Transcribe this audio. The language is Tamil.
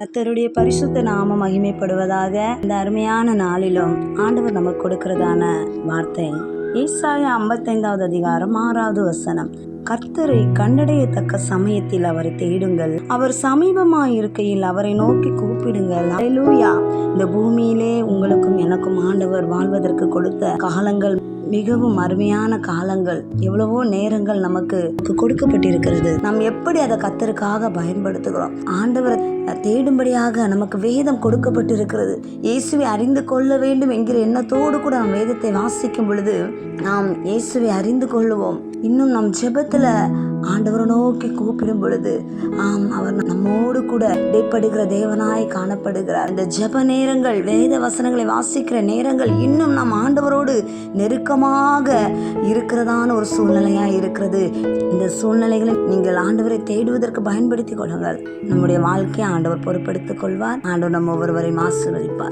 கர்த்தருடைய பரிசுத்த நாம மகிமைப்படுவதாக இந்த அருமையான நாளிலும் ஆண்டவர் நமக்கு கொடுக்கிறதான வார்த்தை. ஈசாய ஐம்பத்தைந்தாவது அதிகாரம் ஆறாவது வசனம். கர்த்தரை கண்டடையத்தக்க சமயத்தில் அவரை தேடுங்கள். அவர் சமீபமாய் இருக்கையில் அவரை நோக்கி கூப்பிடுங்கள். அல்லேலூயா இந்த பூமியிலே உங்களுக்கும் எனக்கும் ஆண்டவர் வாழ்வதற்கு கொடுத்த காலங்கள் மிகவும் அருமையான காலங்கள் எவ்வளவோ நேரங்கள் நமக்கு கொடுக்கப்பட்டிருக்கிறது. நாம் எப்படி அதை கத்தருக்காக பயன்படுத்துகிறோம்? ஆண்டவரை தேடும்படியாக நமக்கு வேதம் கொடுக்கப்பட்டிருக்கிறது. இயேசுவை அறிந்து கொள்ள வேண்டும் என்கிற எண்ணத்தோடு கூட நாம் வேதத்தை வாசிக்கும் பொழுது நாம் இயேசுவை அறிந்து கொள்ளுவோம். இன்னும் நம் ஜெபத்தில் ஆண்டவரை நோக்கி கூப்பிடும் பொழுது ஆம் அவர் நம்மோடு கூட இடைப்படுகிற தேவனாய் காணப்படுகிறார். இந்த ஜெப நேரங்கள் வேத வசனங்களை வாசிக்கிற நேரங்கள் இன்னும் நம் ஆண்டவரோடு நெருக்கமாக இருக்கிறதான ஒரு சூழ்நிலையா இருக்கிறது. இந்த சூழ்நிலைகளை நீங்கள் ஆண்டவரை தேடுவதற்கு பயன்படுத்திக் கொள்ளுங்கள். நம்முடைய வாழ்க்கையை ஆண்டவர் பொறுப்படுத்திக் கொள்வார். ஆண்டவர் நம்ம ஒவ்வொருவரையும் ஆசீர்வதிப்பார்.